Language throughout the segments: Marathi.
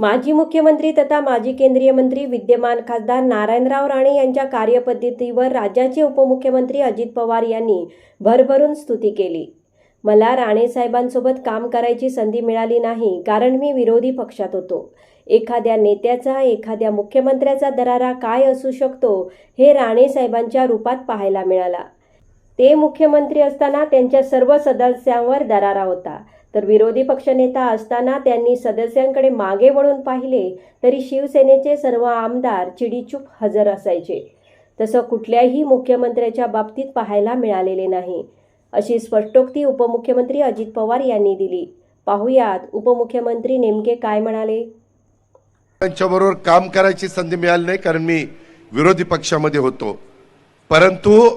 माजी मुख्यमंत्री तथा माजी केंद्रीय मंत्री विद्यमान खासदार नारायणराव राणे यांच्या कार्यपद्धतीवर राज्याचे उपमुख्यमंत्री अजित पवार यांनी भरभरून स्तुती केली. मला राणे साहेबांसोबत काम करायची संधी मिळाली नाही कारण मी विरोधी पक्षात होतो. एखाद्या नेत्याचा एखाद्या मुख्यमंत्र्याचा दरारा काय असू शकतो हे राणे साहेबांच्या रूपात पाहायला मिळाला. ते मुख्यमंत्री असताना त्यांच्या सर्व सदस्यांवर दरारा होता. तर विरोधी पक्षनेता असताना त्यांनी सदस्यांकडे मागे वळून पाहिले तरी शिवसेनेचे सर्व आमदार चिडीचूप हजर असायचे. तसं कुठल्याही मुख्यमंत्र्याच्या बाबतीत पाहायला मिळालेले नाही. अशी स्पष्टोक्ती उपमुख्यमंत्री अजित पवार यांनी दिली. पाहुयात उपमुख्यमंत्री नेमके काय म्हणाले? त्यांच्याबरोबर काम करायची संधी मिळाली नाही कारण मी विरोधी पक्षामध्ये होतो. परंतु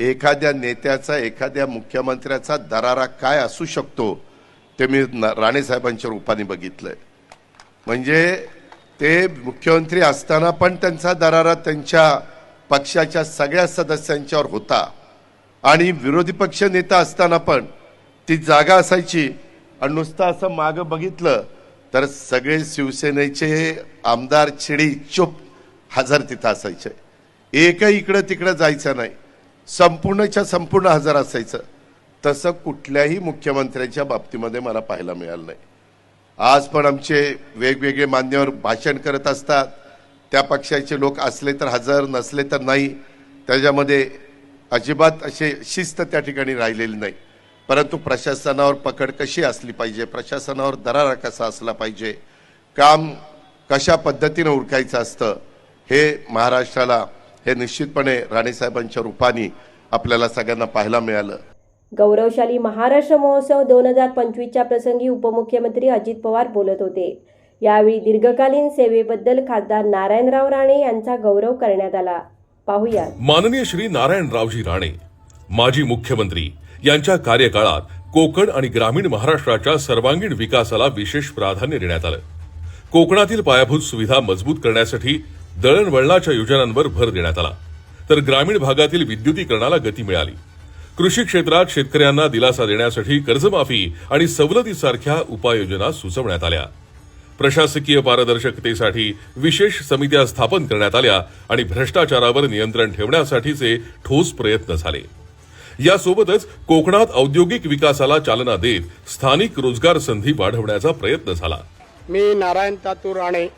एखाद्या नेत्याचा एखाद्या मुख्यमंत्र्याचा दरारा काय असू शकतो ते मी न- रूपाने बघितलंय. म्हणजे ते मुख्यमंत्री असताना पण त्यांचा दरारा त्यांच्या पक्षाच्या सगळ्या सदस्यांच्यावर होता. आणि विरोधी पक्ष नेता असताना पण ती जागा असायची. आणि नुसतं असं मागं बघितलं तर सगळे शिवसेनेचे आमदार चिडी चुप हजर तिथं असायचे. एकही इकडं तिकडं जायचं नाही. संपूर्णच्या संपूर्ण हजर असायचं. तसं कुठल्याही मुख्यमंत्र्यांच्या बाबतीमध्ये मला पाहायला मिळालं नाही. आज पण आमचे वेगवेगळे मान्यवर भाषण करत असतात. त्या पक्षाचे लोक असले तर हजर नसले तर नाही. त्याच्यामध्ये अजिबात असे शिस्त त्या ठिकाणी राहिलेली नाही. परंतु प्रशासनावर पकड कशी असली पाहिजे प्रशासनावर दरारा कसा असला पाहिजे काम कशा पद्धतीनं उरकायचं असतं हे महाराष्ट्राला हे निश्चितपणे राणेसाहेबांच्या रूपाने आपल्याला सगळ्यांना पाहायला मिळालं. गौरवशाली महाराष्ट्र महोत्सव दोन हजार पंचवीसच्या प्रसंगी उपमुख्यमंत्री अजित पवार बोलत होते. यावेळी दीर्घकालीन सेवेबद्दल खासदार नारायणराव राणे यांचा गौरव करण्यात आला. पाहुयात. माननीय श्री नारायणरावजी राणे माजी मुख्यमंत्री यांच्या कार्यकाळात कोकण आणि ग्रामीण महाराष्ट्राच्या सर्वांगीण विकासाला विशेष प्राधान्य देण्यात आलं. कोकणातील पायाभूत सुविधा मजबूत करण्यासाठी दळणवळणाच्या योजनांवर भर देण्यात आला. तर ग्रामीण भागातील विद्युतीकरणाला गती मिळाली. कृषी क्षेत्रात शेतकऱ्यांना दिलासा देण्यासाठी कर्जमाफी आणि सवलतीसारख्या उपाययोजना सुचवण्यात आल्या. प्रशासकीय पारदर्शकतेसाठी विशेष समित्या स्थापन करण्यात आल्या आणि भ्रष्टाचारावर नियंत्रण ठेवण्यासाठीचे ठोस प्रयत्न झाले. यासोबतच कोकणात औद्योगिक विकासाला चालना देत स्थानिक रोजगार संधी वाढवण्याचा प्रयत्न झाला. मी नारायण तातूर राणे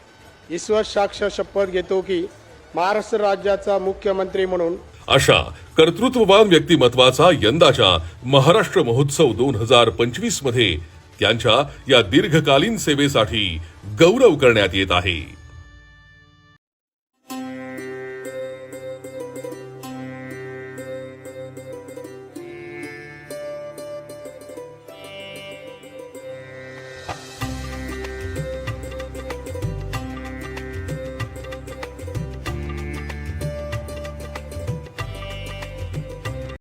ईश्वर साक्ष शपथ घेतो की महाराष्ट्र राज्याचा मुख्यमंत्री म्हणून. अशा कर्तृत्ववान व्यक्तिमत्वाचा यंदाच्या महाराष्ट्र महोत्सव दोन हजार पंचवीसमध्ये त्यांच्या या दीर्घकालीन सेवेसाठी गौरव करण्यात येत आहे.